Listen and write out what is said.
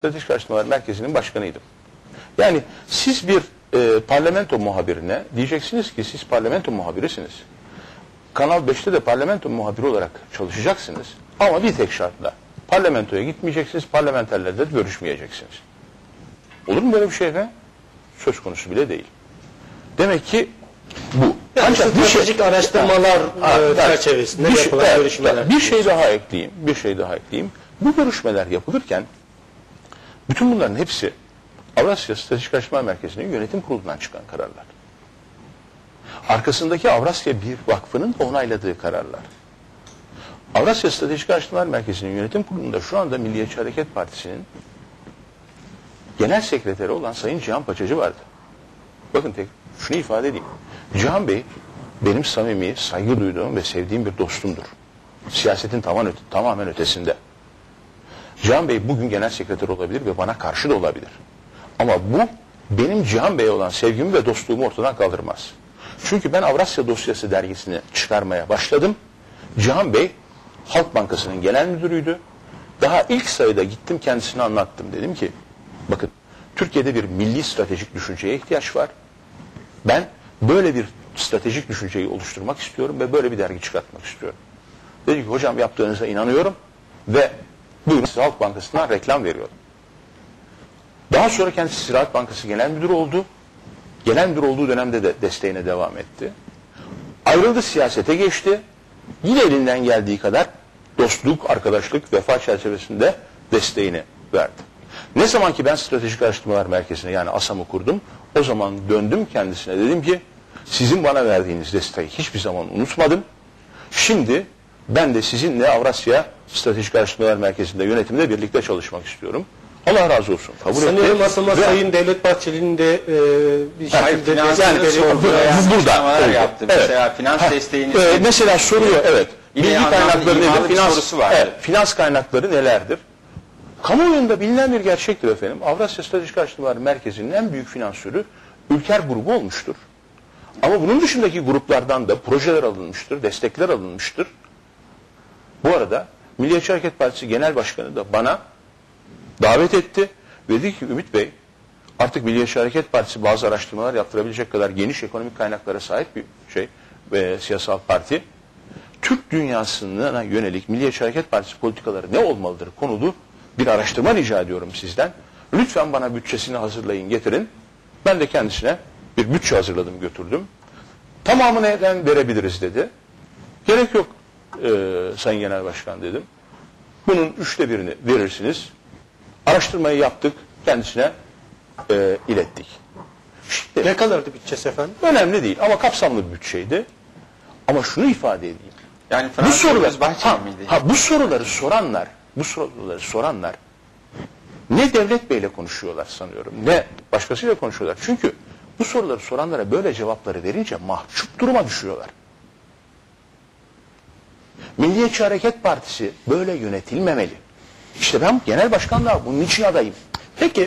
Stratejik Araştırmalar Merkezi'nin başkanıydım. Yani siz bir e, parlamento muhabirine diyeceksiniz ki siz parlamento muhabirisiniz. Kanal 5'te de parlamento muhabiri olarak çalışacaksınız. Ama bir tek şartla. Parlamentoya gitmeyeceksiniz, parlamenterlerle de görüşmeyeceksiniz. Olur mu böyle bir şey efendim? Söz konusu bile değil. Demek ki bu. Yani Ancak şey- stratejik araştırmalar Ha, e, çerçevesinde Bir şey- yapılan evet, görüşmeler. Bir şey daha ekleyeyim. Bir şey daha ekleyeyim. Bu görüşmeler yapılırken bütün bunların hepsi Avrasya Stratejik Araştırma Merkezi'nin yönetim kurulundan çıkan kararlar. Arkasındaki Avrasya Bir Vakfı'nın onayladığı kararlar. Avrasya Stratejik Araştırmalar Merkezi'nin yönetim kurulunda şu anda Milliyetçi Hareket Partisi'nin genel sekreteri olan Sayın Cihan Paçacı vardı. Bakın tek şunu ifade edeyim. Cihan Bey benim samimi, saygı duyduğum ve sevdiğim bir dostumdur. Siyasetin tamamen, öte- tamamen ötesinde. Cihan Bey bugün genel sekreter olabilir ve bana karşı da olabilir. Ama bu benim Cihan Bey'e olan sevgimi ve dostluğumu ortadan kaldırmaz. Çünkü ben Avrasya Dosyası dergisini çıkarmaya başladım. Cihan Bey Halk Bankası'nın genel müdürüydü. Daha ilk sayıda gittim kendisine anlattım. Dedim ki bakın Türkiye'de bir milli stratejik düşünceye ihtiyaç var. Ben böyle bir stratejik düşünceyi oluşturmak istiyorum ve böyle bir dergi çıkartmak istiyorum. Dedi ki hocam yaptığınıza inanıyorum ve buyurun size Halk Bankası'ndan reklam veriyorum. Daha sonra kendisi Ziraat Bankası Genel Müdürü oldu. Genel Müdür olduğu dönemde de desteğine devam etti. Ayrıldı siyasete geçti. Yine elinden geldiği kadar dostluk, arkadaşlık, vefa çerçevesinde desteğini verdi. Ne zaman ki ben Stratejik Araştırmalar Merkezi'ne yani ASAM'ı kurdum, o zaman döndüm kendisine dedim ki sizin bana verdiğiniz desteği hiçbir zaman unutmadım. Şimdi ben de sizinle Avrasya Stratejik Araştırmalar Merkezi'nde yönetimde birlikte çalışmak istiyorum. Allah razı olsun. Kabul Sanıyorum etti. aslında Ve- Sayın Devlet Bahçeli'nin de e, bir şekilde destekleri sorgulayan Bu- burada oldu. yaptı. Evet. Mesela finans Ha, desteğini e, mesela soruyor evet. Bilgi kaynakları nedir? Finans, sorusu vardı. evet, finans kaynakları nelerdir? Kamuoyunda bilinen bir gerçektir efendim. Avrasya Stratejik Araştırmalar Merkezi'nin en büyük finansörü Ülker grubu olmuştur. Ama bunun dışındaki gruplardan da projeler alınmıştır, destekler alınmıştır. Bu arada Milliyetçi Hareket Partisi Genel Başkanı da bana davet etti ve dedi ki Ümit Bey artık Milliyetçi Hareket Partisi bazı araştırmalar yaptırabilecek kadar geniş ekonomik kaynaklara sahip bir şey ve siyasal parti. Türk dünyasına yönelik Milliyetçi Hareket Partisi politikaları ne olmalıdır konulu bir araştırma rica ediyorum sizden. Lütfen bana bütçesini hazırlayın getirin. Ben de kendisine bir bütçe hazırladım götürdüm. Tamamını neden verebiliriz dedi. Gerek yok e, Sayın Genel Başkan dedim. Bunun üçte birini verirsiniz. Araştırmayı yaptık, kendisine e, ilettik. Şimdi, Ne kadardı bütçesi efendim? önemli değil ama kapsamlı bir bütçeydi. Ama şunu ifade edeyim. Yani Bu sorular, ha, miydi? ha, bu soruları soranlar, bu soruları soranlar ne Devlet Bey'le konuşuyorlar sanıyorum, ne başkasıyla konuşuyorlar. Çünkü bu soruları soranlara böyle cevapları verince mahcup duruma düşüyorlar. Milliyetçi Hareket Partisi böyle yönetilmemeli. İşte ben genel başkanlığa bunun için adayım. Peki